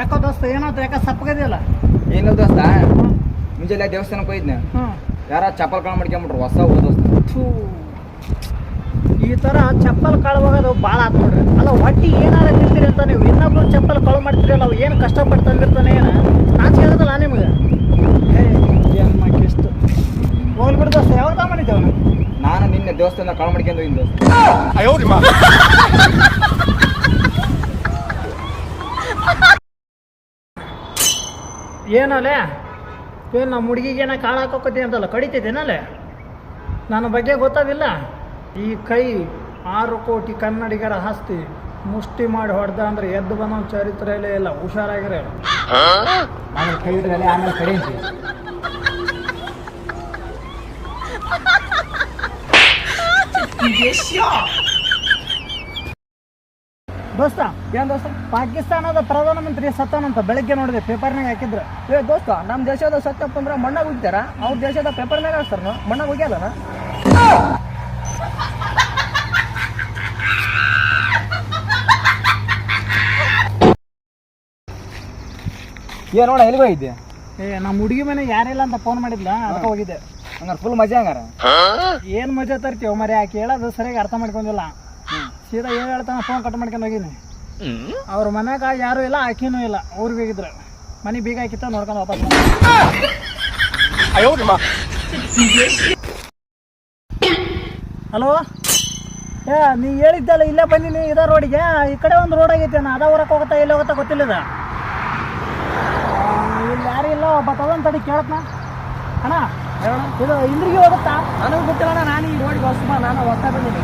ಯಾಕೋ ದೋಸ್ತ ಏನಾಯ್ತು ಯಾಕೆ ಸಪ್ಪಗದಿಲ್ಲ ಏನು ದೋಸ್ತ? ಮುಂಜಾನೆ ದೇವಸ್ಥಾನಕ್ಕೆ ಹೋಗಿದ್ನೆ? ಯಾರ ಚಪ್ಪಲ್ ಕಾಳು ಮಾಡ್ಕೊಂಬಿಟ್ರು ಹೊಸ ದೋಸ್ತ. ಈ ಥರ ಚಪ್ಪಲ್ ಕಳ್ವಾಗೋದು ಭಾಳ ಆತು ನೋಡ್ರಿ. ಅಲ್ಲ ಹೊಟ್ಟಿ ಏನಾರ ತಿಂತೀರಿ ಅಂತ ನೀವು? ಇನ್ನೊಬ್ರು ಚಪ್ಪಲ್ ಕಳು ಮಾಡ್ತೀರಲ್ಲ ಅವು ಏನು ಕಷ್ಟಪಟ್ಟು ತಂದಿರ್ತಾನೆ ಏನು? ನಾಚಿಕೆ ಆಗೋದಲ್ಲ ನಿಮ್ಗೆ? ಏನು ಮಾಕಿಷ್ಟು ಹೋಗ್ಬಿಡು ದೋಸ್ತ ಯಾವಾಗ ತಗೊಂಡಿದ್ದೇವೆ ನಾನು ನಿನ್ನೆ ದೇವಸ್ಥಾನ ಕಾಳು ಮಾಡ್ಕೊಂಡು ಹೋಗಿದ್ದೆ ದೋಸ್ತ. ಏನಲ್ಲೇ ಏನು ನಮ್ಮ ಹುಡುಗಿಗೆ ಏನೋ ಕಾಳು ಹಾಕೋಕತ್ತೀನಿ ಅಂತಲ್ಲ ಕಡಿತಿದ್ದೇನಲ್ಲೇ ನನ್ನ ಬಗ್ಗೆ ಗೊತ್ತಾಗಿಲ್ಲ ಈ ಕೈ ಆರು ಕೋಟಿ ಕನ್ನಡಿಗರ ಆಸ್ತಿ, ಮುಷ್ಟಿ ಮಾಡಿ ಹೊಡೆದ ಅಂದ್ರೆ ಎದ್ದು ಬಂದ ಚರಿತ್ರೆಯಲ್ಲೇ ಇಲ್ಲ, ಹುಷಾರಾಗಿರ. ಆಮೇಲೆ ಆಮೇಲೆ ದೋಸ್ತ ಏನ್ ದೋಸ್ತ? ಪಾಕಿಸ್ತಾನದ ಪ್ರಧಾನಮಂತ್ರಿ ಸತ್ತಾನಂತ ಬೆಳಗ್ಗೆ ನೋಡಿದೆ ಪೇಪರ್ನಾಗ ಹಾಕಿದ್ರು. ಏ ದೋಸ್ತ ನಮ್ಮ ದೇಶದ ಸತ್ತಪ್ಪ ಅಂದ್ರೆ ಮಣ್ಣಾಗ ಹೋಗ್ತಾರ ಅವ್ರ ದೇಶದ ಪೇಪರ್ನಾಗ ಹಾಕ್ತಾರ ಮಣ್ಣಾಗ ಹೋಗ್ಯಾಲನ ಏ ನೋಡ ಎಲ್ಲಿಗೆ ಹೋಗಿದ್ದೆ? ಏ ನಮ್ಮ ಹುಡುಗಿ ಮನೆ ಯಾರಿಲ್ಲ ಅಂತ ಫೋನ್ ಮಾಡಿದ್ಲ? ಅದಕ್ಕೆ ಹೋಗಿದ್ದೆ. ಹಂಗಾರ ಫುಲ್ ಮಜಾ ಹಂಗಾರ? ಏನ್ ಮಜಾ ತರ್ತೀವಿ ಮರಿ ಆ ಹೇಳೋದು ಸರಿಯಾಗಿ ಅರ್ಥ ಮಾಡ್ಕೊಂಡಿಲ್ಲ. ಸೀದಾ ಏನು ಹೇಳ್ತಾನೆ ಫೋನ್ ಕಟ್ ಮಾಡ್ಕೊಂಡು ಹೋಗಿನಿ ಅವ್ರ ಮನ್ಯಾಗ ಯಾರೂ ಇಲ್ಲ ಆಕಿನೂ ಇಲ್ಲ. ಊರಿಗೆ ಹೋಗಿದ್ರು. ಮನೆ ಬೀಗ ಹಾಕಿತ್ತ ನೋಡ್ಕೊಂಡು ವಾಪಸ್. ಹಲೋ ಏ ನೀ ಹೇಳಿದ್ದಲ್ಲ ಇಲ್ಲೇ ಬಂದಿನಿ ಇದ ರೋಡಿಗೆ ಈ ಕಡೆ ಒಂದು ರೋಡ್ ಆಗೈತೆ ನಾ ಅದ ಊರಕ್ಕೆ ಹೋಗುತ್ತಾ ಎಲ್ಲಿ ಹೋಗುತ್ತಾ ಗೊತ್ತಿಲ್ಲ ಇಲ್ಲಿ ಯಾರು ಇಲ್ಲ ಒಬ್ಬ ತಗೊಂಡ್ ತಡಿ ಕೇಳತ್ನ. ಅಣ್ಣ ಇದು ಇಂದ್ರಿಗೆ ಹೋಗುತ್ತಾ? ನನಗೆ ಗೊತ್ತಿಲ್ಲ ನಾನು ಈ ರೋಡಿಗೆ ಹೊಸ ನಾನು ಹೊಸ ಏ,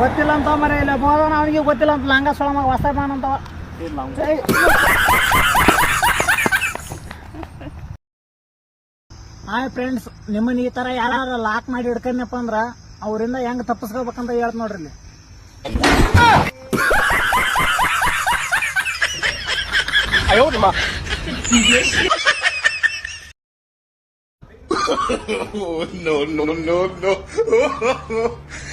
ಗೊತ್ತಿಲ್ಲ ಅಂತ ಮರ ಇಲ್ಲ ಮೋದನ ಅವನಿಗೆ ಗೊತ್ತಿಲ್ಲ ಅಂತ ಲಂಗ ಸೊಳ ಮಗ ಹೊಸ ಬಾನ ಅಂತವ ಹಾಯ್ ಫ್ರೆಂಡ್ಸ್ ನಿಮ್ಮನ್ನ ಈ ತರ ಯಾರು ಲಾಕ್ ಮಾಡಿ ಹಿಡ್ಕೊಂಡಪ್ಪ ಅಂದ್ರೆ ಅವರಿಂದ ಹೆಂಗ್ ತಪ್ಪಿಸ್ಕೋಬೇಕಂತ ಹೇಳ್ತ ನೋಡ್ರಿ ಇಲ್ಲಿ. Oh, no, no, no, no.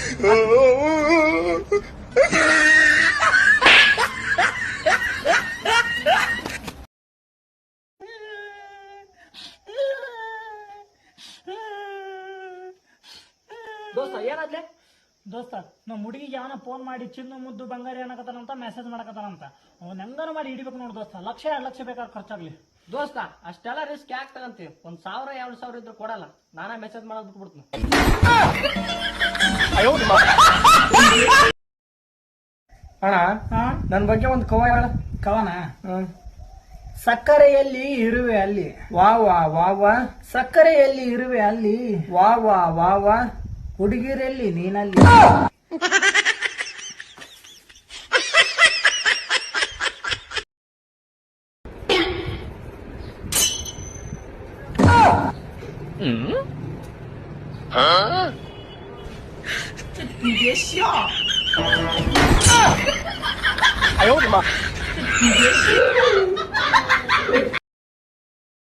ದೋಸ್ತ ಏನಾದ್ಲೆ? ದೋಸ್ತ ನಮ್ಮ ಹುಡುಗಿಗೆ ಯಾವನ ಫೋನ್ ಮಾಡಿ ಚಿನ್ನು ಮುದ್ದು ಬಂಗಾರ ಏನಕತ್ತಾನಂತ ಮೆಸೇಜ್ ಮಾಡಕತ್ತಾನಂತ ಅವ್ನ ಹೆಂಗಾರು ಮಾಡಿ ಹಿಡಿಬೇಕು ನೋಡು ದೋಸ್ತ. ಲಕ್ಷ ಎರಡು ಲಕ್ಷ ಬೇಕಾದ್ರೆ ಖರ್ಚಾಗ್ಲಿ. ದೋಸ್ತ ಅಷ್ಟೆಲ್ಲ ರಿಸ್ಕ್ ಯಾಕೆ ತಗಂತೀವಿ ಒಂದ್ ಸಾವಿರ ಎರಡು ಸಾವಿರ ಇದ್ರು ಕೊಡಲ್ಲ. ನಾನೇ ಮೆಸೇಜ್ ಮಾಡೋದು ಬಿಟ್ಬಿಡ್ತೀನಿ ಅಣ್ಣ ನನ್ನ ಬಗ್ಗೆ ಒಂದು ಕವ ಹೇಳ. ಕವನ? ಸಕ್ಕರೆಯಲ್ಲಿ ಇರುವೆ ಅಲ್ಲಿ. ವಾ ವಾ ವಾ ವಾ. ಸಕ್ಕರೆಯಲ್ಲಿ ಇರುವೆ ಅಲ್ಲಿ. ವಾ ವಾ ವಾ ವಾ. ಹುಡುಗಿರಲ್ಲಿ ನೀನಲ್ಲಿ. ಹ್ಮ್? 这你别笑，哎呦我的妈，这你别笑。